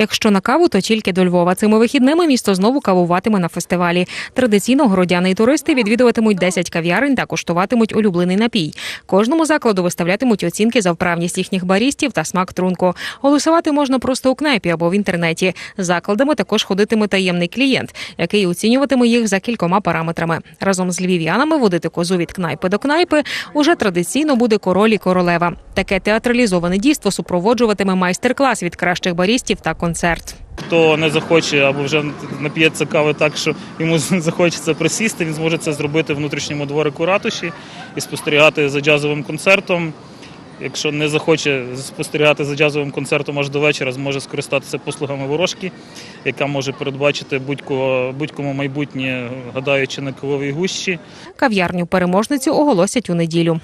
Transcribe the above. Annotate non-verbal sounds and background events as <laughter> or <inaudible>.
Якщо на каву, то тільки до Львова. Цими вихідними місто знову кавуватиме на фестивалі. Традиційно городяни і туристи відвідуватимуть 10 кав'ярень та куштуватимуть улюблений напій. Кожному закладу виставлятимуть оцінки за вправність їхніх барістів та смак трунку. Голосувати можна просто у кнайпі або в інтернеті. Закладами також ходитиме таємний клієнт, який оцінюватиме їх за кількома параметрами. Разом з львів'янами водити козу від кнайпи до кнайпи уже традиційно буде король і королева. Таке театралізоване дійство супроводжуватиме майстер-клас від кращих барістів та концерт. Хто не захоче або вже нап'ється кави так, що йому <laughs> захочеться присісти, він зможе це зробити в внутрішньому дворику ратуші і спостерігати за джазовим концертом. Якщо не захоче спостерігати за джазовим концертом аж до вечора, зможе скористатися послугами ворожки, яка може передбачити будь-кого, будь-кому майбутнє, гадаючи на кавовій гущі. Кав'ярню переможницю оголосять у неділю.